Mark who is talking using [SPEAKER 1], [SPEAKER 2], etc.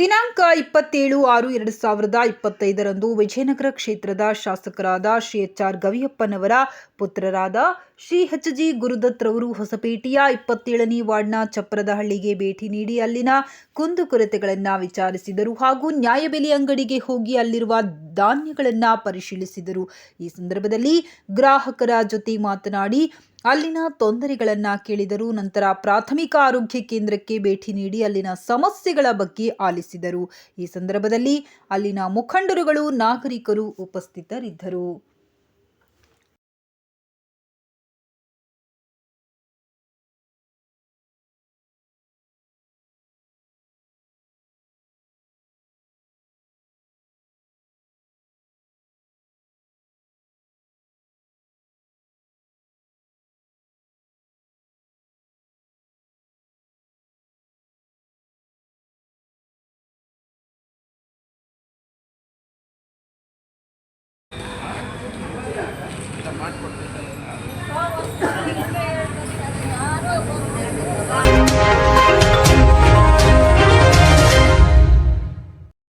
[SPEAKER 1] ಇಪ್ಪತ್ತೇಳು ಆರು ಎರಡು ಸಾವಿರದ ಇಪ್ಪತ್ತೈದರಂದು ವಿಜಯನಗರ ಕ್ಷೇತ್ರದ ಶಾಸಕರಾದ ಶ್ರೀ ಎಚ್ ಆರ್ ಗವಿಯಪ್ಪನವರ ಪುತ್ರರಾದ ಶ್ರೀ ಎಚ್ ಜಿ ಗುರುದತ್ ರವರು ಹೊಸಪೇಟೆಯ ಇಪ್ಪತ್ತೇಳನೇ ವಾರ್ಡ್ನ ಚಪ್ರದಹಳ್ಳಿಗೆ ಭೇಟಿ ನೀಡಿ ಅಲ್ಲಿನ ಕುಂದುಕೊರತೆಗಳನ್ನು ವಿಚಾರಿಸಿದರು ಹಾಗೂ ನ್ಯಾಯಬೆಲೆ ಅಂಗಡಿಗೆ ಹೋಗಿ ಅಲ್ಲಿರುವ ಧಾನ್ಯಗಳನ್ನು ಪರಿಶೀಲಿಸಿದರು. ಈ ಸಂದರ್ಭದಲ್ಲಿ ಗ್ರಾಹಕರ ಜೊತೆ ಮಾತನಾಡಿ, ಅಲ್ಲಿನ ತೊಂದರೆಗಳನ್ನು ಕೇಳಿದರು. ನಂತರ ಪ್ರಾಥಮಿಕ ಆರೋಗ್ಯ ಕೇಂದ್ರಕ್ಕೆ ಭೇಟಿ ನೀಡಿ ಅಲ್ಲಿನ ಸಮಸ್ಯೆಗಳ ಬಗ್ಗೆ ಆಲಿಸಿದರು. ಈ ಸಂದರ್ಭದಲ್ಲಿ ಅಲ್ಲಿನ ಮುಖಂಡರುಗಳು ನಾಗರಿಕರು ಉಪಸ್ಥಿತರಿದ್ದರು. más cortita.